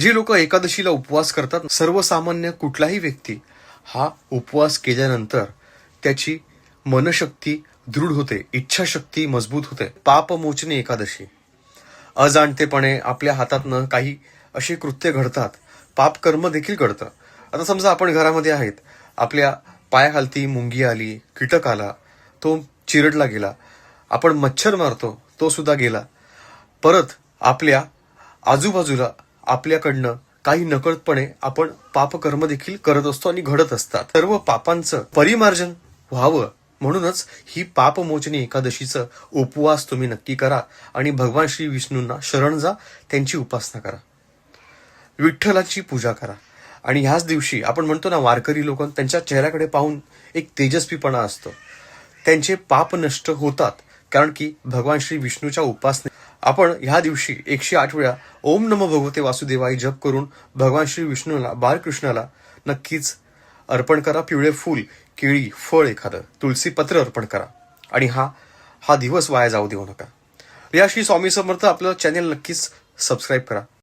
जी लोक एकादशीला उपवास करतात सर्वसामान्य कुठलाही व्यक्ती हा उपवास केल्यानंतर त्याची मनशक्ती दृढ होते इच्छाशक्ती मजबूत होते. पापमोचनी एकादशी. अजाणतेपणे आपल्या हातातनं काही अशी कृत्य घडतात. पाप कर्म देखील घडतं. आता समजा आपण घरामध्ये आहेत. आपल्या पायाखालती मुंगी आली कीटक आला तो चिरडला गेला. आपण मच्छर मारतो तो सुद्धा गेला. परत आपल्या आजूबाजूला आपल्याकडनं काही नकळतपणे आपण पापकर्म देखील करत असतो आणि घडत असतात. सर्व पापांचं परिमार्जन व्हावं म्हणूनच ही पापमोचनी एकादशीचं उपवास तुम्ही नक्की करा आणि भगवान श्री विष्णूंना शरण जा त्यांची उपासना करा. विठ्ठलाची पूजा करा. आणि ह्याच दिवशी आपण म्हणतो ना वारकरी लोक त्यांच्या चेहऱ्याकडे पाहून एक तेजस्वीपणा असतो. त्यांचे पाप नष्ट होतात कारण की भगवान श्री विष्णूच्या उपासने आपण ह्या दिवशी एकशे आठ वेळा ओम नम भगवते वासुदेवाई जप करून भगवान श्री विष्णूला बालकृष्णाला नक्कीच अर्पण करा. पिवळे फूल केळी फळ एखादं. तुळशी पत्र अर्पण करा. आणि हा हा दिवस वाया जाऊ देऊ नका. या श्री स्वामी समर्थ आपलं चॅनेल नक्कीच सबस्क्राईब करा.